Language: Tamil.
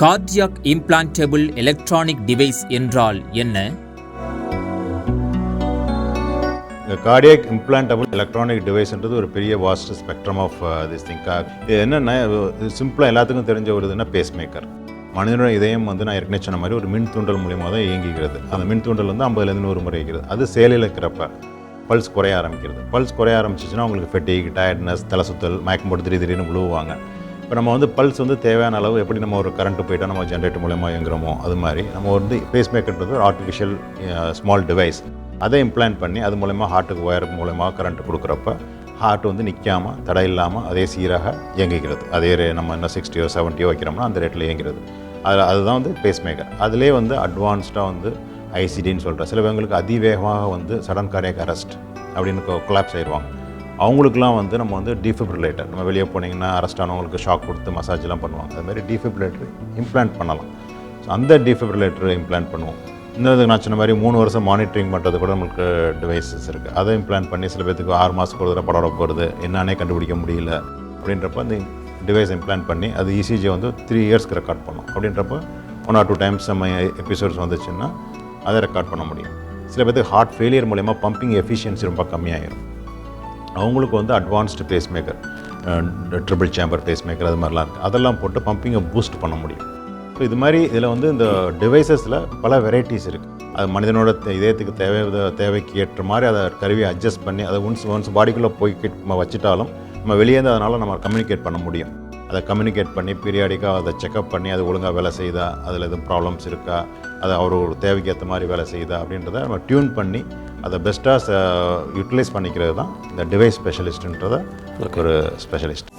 கார்டியாக் இம்ப்ளான்டபிள் எலக்ட்ரானிக் டிவைஸ் என்றால் என்ன? இந்த இம்ப்ளான்டபிள் எலக்ட்ரானிக் டிவைஸ்ன்றது ஒரு பெரிய vast spectrum of this thing இது என்னென்னா சிம்பிளாக எல்லாத்துக்கும் தெரிஞ்ச ஒரு இதுன்னா பேஸ் மேக்கர் மனிதனோட இதயம் வந்து நான் ஏற்கனவே சொன்ன மாதிரி ஒரு மின் தூண்டல் மூலியமாக தான் இயங்குகிறது. அந்த மின் தூண்டல் வந்து ஐம்பதுலேருந்து நூறு முறை இருக்கிறது அது செயலில் இருக்கிறப்ப பல்ஸ் குறைய ஆரம்பிக்கிறது. பல்ஸ் குறைய ஆரம்பிச்சிச்சுன்னா உங்களுக்கு ஃபெட்டிக் டயர்ட்னஸ் தலை சுத்தல் மயக்கம் போட்டு திடீர்னு விழுவாங்க இப்போ நம்ம வந்து பல்ஸ் வந்து தேவையான அளவு எப்படி நம்ம ஒரு கரண்ட்டு போயிட்டால் நம்ம ஜென்ரேட்டர் மூலயமா இயங்குறோமோ அது மாதிரி நம்ம வந்து பேஸ் மேக்கர்ன்றது ஒரு ஆர்டிஃபிஷியல் ஸ்மால் டிவைஸ் அதை இம்ப்ளான்ட் பண்ணி அது மூலயமா ஹார்ட்டுக்கு ஒயர் மூலயமா கரண்ட் கொடுக்குறப்ப ஹார்ட் வந்து நிற்காம தடை இல்லாமல் அதே சீராக இயங்குகிறது. அதே ரே- நம்ம என்ன சிக்ஸ்டியோ செவன்ட்டியோ வைக்கிறோம்னா அந்த ரேட்டில் இயங்குறது அதில் அதுதான் வந்து பேஸ் மேக்கர் அதிலே வந்து அட்வான்ஸ்டாக வந்து ஐசிடின்னு சொல்கிற சில பேங்களுக்கு அதிவேகமாக வந்து சடன் கார்டியக் அரெஸ்ட் அப்படின்னு கொலாப்ஸ் ஆயிடுவாங்க. அவங்களுக்குலாம் வந்து நம்ம வந்து டிஃபிப்ரிலேட்டர் நம்ம வெளியே போனீங்கன்னா அரெஸ்ட் ஆனவங்களுக்கு ஷாக் கொடுத்து மசாஜ்லாம் பண்ணுவாங்க. அதுமாதிரி டிஃபிப்ரிலேட்டர் இம்ப்ளான்ட் பண்ணலாம். ஸோ அந்த டிஃபிப்ரிலேட்டரை இம்ப்ளான்ட் பண்ணுவோம். இன்னொரு நான் சொன்ன மாதிரி மூணு வருஷம் மானிட்டரிங் பண்ணுறது கூட நம்மளுக்கு டிவைசஸ் இருக்குது அதை இம்ப்ளான்ட் பண்ணி சில பேத்துக்கு ஆறு மாதத்துக்கு ஒரு தடவை படம் போகிறது என்னன்னே கண்டுபிடிக்க முடியல அப்படின்றப்ப அந்த டிவைஸ் இம்ப்ளான்ட் பண்ணி அது இசிஜி வந்து த்ரீ இயர்ஸ்க்கு ரெக்கார்ட் பண்ணும். அப்படின்றப்ப ஒன் ஆர் டூ டைம்ஸ் நம்ம எபிசோட்ஸ் வந்துச்சுன்னா அதை ரெக்கார்ட் பண்ண முடியும். சில பேத்துக்கு ஹார்ட் ஃபெயிலியர் மூலயமா பம்பிங் எஃபிஷியன்சி ரொம்ப கம்மியாயிரும். அவங்களுக்கு வந்து advanced pacemaker triple chamber pacemaker அது மாதிரிலாம் இருக்குது அதெல்லாம் போட்டு பம்பிங்கை பூஸ்ட் பண்ண முடியும். ஸோ இது மாதிரி இதில் வந்து இந்த டிவைசஸில் பல வெரைட்டிஸ் இருக்குது அது மனிதனோட இதயத்துக்கு தேவை தேவைக்கு ஏற்ற மாதிரி அதை கருவியை அட்ஜஸ்ட் பண்ணி அதை ஒன்ஸ் ஒன்ஸ் பாடிக்குள்ளே போய் நம்ம வச்சுட்டாலும் நம்ம வெளியேந்து அதனால் நம்ம கம்யூனிகேட் பண்ண முடியும். அதை கம்யூனிகேட் பண்ணி பீரியாடிக்காக அதை செக்அப் பண்ணி அது ஒழுங்காக வேலை செய்தா அதில் எதுவும் ப்ராப்ளம்ஸ் இருக்கா அது அவரோட தேவைக்கு ஏற்ற மாதிரி வேலை செய்யுதா அப்படின்றத நம்ம டியூன் பண்ணி அதை பெஸ்ட்டாக யூட்டிலைஸ் பண்ணிக்கிறது தான் இந்த டிவைஸ் ஸ்பெஷலிஸ்ட்டுன்றத ஒரு ஸ்பெஷலிஸ்ட்